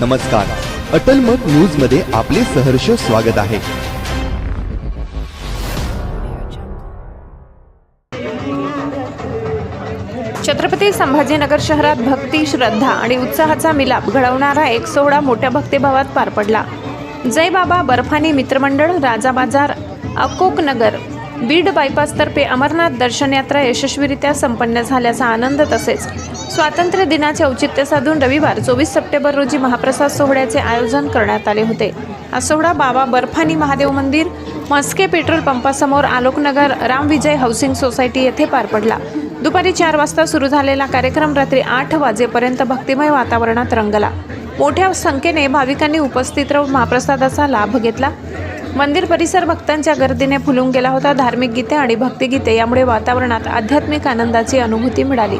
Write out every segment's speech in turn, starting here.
नमस्कार. अटल मत न्यूजमध्ये आपले सहर्ष स्वागत आहे. छत्रपती संभाजीनगर शहरात भक्ती श्रद्धा आणि उत्साहाचा मिलाप घडवणारा एक सोहळा मोठ्या भक्तिभावात पार पडला. जय बाबा बर्फानी मित्रमंडळ राजा बाजार अकोक नगर बीड बायपासतर्फे अमरनाथ दर्शन यात्रा यशस्वीरित्या संपन्न झाल्याचा आनंद तसेच स्वातंत्र्य दिनाचे औचित्य साधून रविवार चोवीस सप्टेंबर रोजी महाप्रसाद सोहळ्याचे आयोजन करण्यात आले होते. हा सोहळा बाबा बर्फानी महादेव मंदिर मस्के पेट्रोल पंपासमोर आलोकनगर रामविजय हाऊसिंग सोसायटी येथे पार पडला. दुपारी चार वाजता सुरू झालेला कार्यक्रम रात्री आठ वाजेपर्यंत भक्तिमय वातावरणात रंगला. मोठ्या संख्येने भाविकांनी उपस्थित राहून महाप्रसादाचा लाभ घेतला. मंदिर परिसर भक्तांच्या गर्दीने फुलून गेला होता. धार्मिक गीते आणि भक्तिगीते यामुळे वातावरणात आध्यात्मिक आनंदाची अनुभूती मिळाली.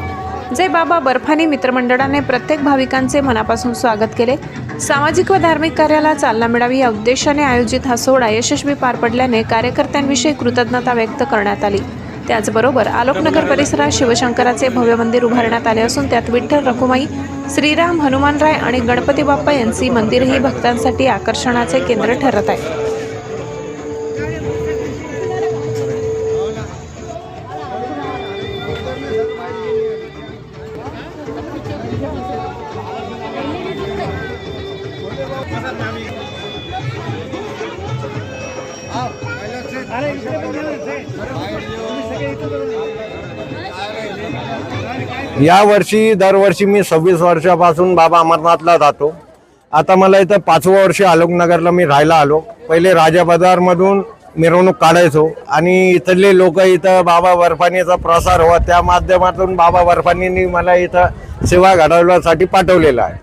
जय बाबा बर्फानी मित्रमंडळाने प्रत्येक भाविकांचे मनापासून स्वागत केले. सामाजिक व धार्मिक कार्याला चालना मिळावी या उद्देशाने आयोजित हा सोहळा यशस्वी पार पडल्याने कार्यकर्त्यांविषयी कृतज्ञता व्यक्त करण्यात आली. त्याचबरोबर आलोकनगर परिसरात शिवशंकराचे भव्य मंदिर उभारण्यात आले असून त्यात विठ्ठल रखुमाई श्रीराम हनुमानराय आणि गणपती बाप्पा यांची मंदिरही भक्तांसाठी आकर्षणाचे केंद्र ठरत आहे. या वर्षी दरवर्षी मी सव्वीस वर्षापासून बाबा अमरनाथला जातो. आता मला इथं पाचवं वर्ष आलोकनगरला मी राहायला आलो. पहिले राजा बाजारमधून मिरवणूक काढायचो आणि इथले लोक इथं बाबा बर्फानीचा प्रसार व्हावा त्या माध्यमातून बाबा बर्फानींनी मला इथं सेवा घडवण्यासाठी पाठवलेलं आहे.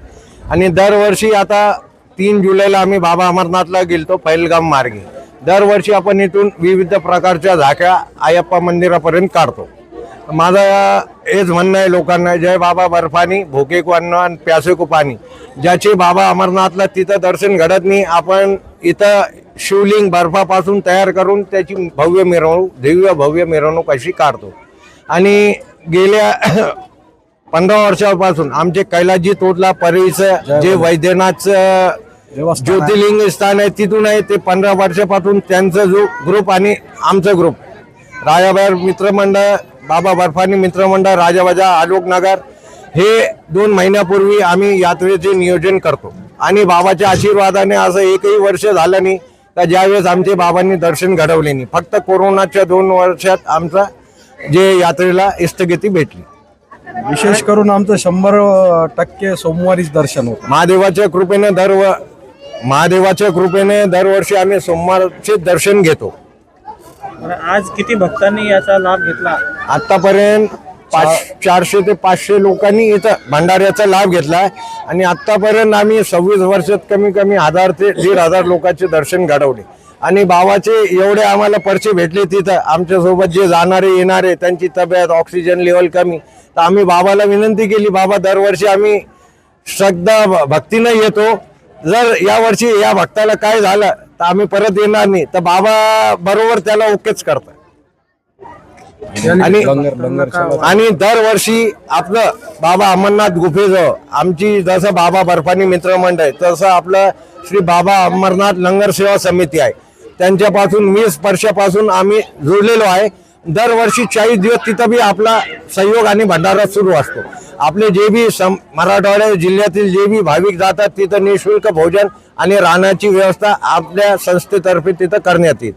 आणि दरवर्षी आता तीन जुलैला आम्ही बाबा अमरनाथला गेलतो पैलगाम मार्गे. दरवर्षी आपण इथून विविध प्रकारच्या झाक्या आयप्पा मंदिरापर्यंत काढतो. माझं हेच म्हणणं आहे लोकांना जय बाबा बर्फानी भोके को अन्न आणि प्यासे को पाणी ज्याचे बाबा अमरनाथला तिथं दर्शन घडत नाही आपण इथं शिवलिंग बर्फापासून तयार करून त्याची भव्य मिरवणूक दिव्य भव्य मिरवणूक अशी काढतो. आणि गेल्या पंधरा वर्षापासून आमचे कैलासजी तोटला परिसर जे वैद्यनाथचं ज्योतिर्लिंग स्थान आहे तिथून आहे ते पंधरा वर्षापासून त्यांचा जो ग्रुप आणि आमचं ग्रुप राजाबाहेर मित्रमंडळ बाबा बर्फानी मित्रमंडळ राजाबाजा आलोकनगर हे दोन महिन्यापूर्वी आम्ही यात्रेचे नियोजन करतो. आणि बाबाच्या आशीर्वादाने असं एकही वर्ष झालं नाही का ज्यावेळेस आमचे बाबांनी दर्शन घडवले नाही. फक्त कोरोनाच्या दोन वर्षात आमचा जे यात्रेला स्थगिती भेटली. विशेष करून आमचं शंभर टक्के सोमवारीच दर्शन होतं. महादेवाच्या कृपेने दर महादेवाच्या कृपेने दरवर्षी आम्ही सोमवारचे दर्शन घेतो. आज किती भक्तांनी याचा लाभ घेतला? आतापर्यंत पाच चारशे ते पाचशे लोकांनी इथं भंडाऱ्याचा लाभ घेतलाय आणि आतापर्यंत आम्ही सव्वीस वर्षात कमी कमी हजार ते दीड हजार लोकांचे दर्शन घडवले. आणि बाबाचे एवढे आम्हाला पर्चे भेटले तिथं. आमच्यासोबत जे जाणारे येणारे त्यांची तब्येत ऑक्सिजन लेवल कमी. तर आम्ही बाबाला विनंती केली बाबा दरवर्षी आम्ही श्रद्धा भक्तीनं येतो. जर या वर्षी या भक्ताला काय झालं तर आम्ही परत येणार नाही. तर बाबा बरोबर त्याला ओकेच करतात. आणि आणि दरवर्षी आपलं बाबा अमरनाथ गुफेजवळ आमची जसं बाबा बर्फानी मित्रमंडळ आहे तसं आपलं श्री बाबा अमरनाथ लंगर सेवा समिती आहे. त्यांच्यापासून वीस वर्षापासून आम्ही जुळलेलो आहे. दरवर्षी चाळीस दिवस तिथं बी आपला सहयोग आणि भंडारा सुरू असतो. आपले जे बी सम मराठवाड्या जिल्ह्यातील जे बी भाविक जातात तिथं निशुल्क भोजन आणि राहण्याची व्यवस्था आपल्या संस्थेतर्फे तिथं करण्यात येईल.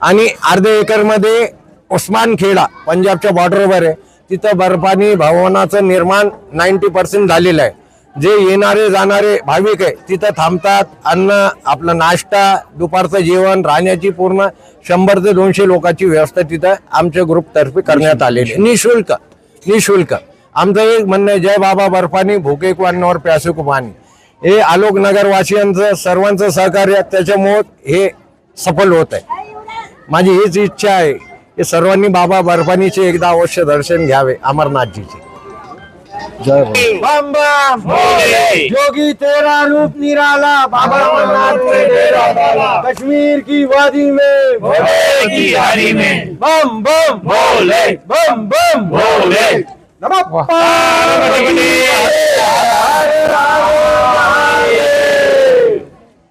आणि अर्ध्या एकरमध्ये उस्मान खेडा पंजाबच्या बॉर्डरवर आहे. तिथं बर्फानी भवनाचं निर्माण नाईन्टी पर्सेंट झालेलं आहे. जे येणारे जाणारे भाविक आहे तिथं थांबतात. अन्न आपलं नाश्ता दुपारचं जेवण राहण्याची पूर्ण शंभर ते दोनशे लोकांची व्यवस्था तिथं आमच्या ग्रुपतर्फे करण्यात आलेली आहे. निशुल्क निशुल्क. आमचं एक म्हणणं आहे जय बाबा बर्फानी भुके को अन्नावर प्यासे को पाणी हे आलोक नगरवासियांचं सर्वांचं सहकार्य त्याच्यामुळं हे सफल होत आहे. माझी हीच इच्छा आहे की सर्वांनी बाबा बर्फानीचे एकदा अवश्य दर्शन घ्यावे अमरनाथजीचे. जय बम बम योगी तेरा रूप निराला बाबा अमरनाथ के डेरा वाला कश्मीर की वादी में भोले की हरी में बम बम भोले बम बम भोले नमः पार्वती हरे हरे राम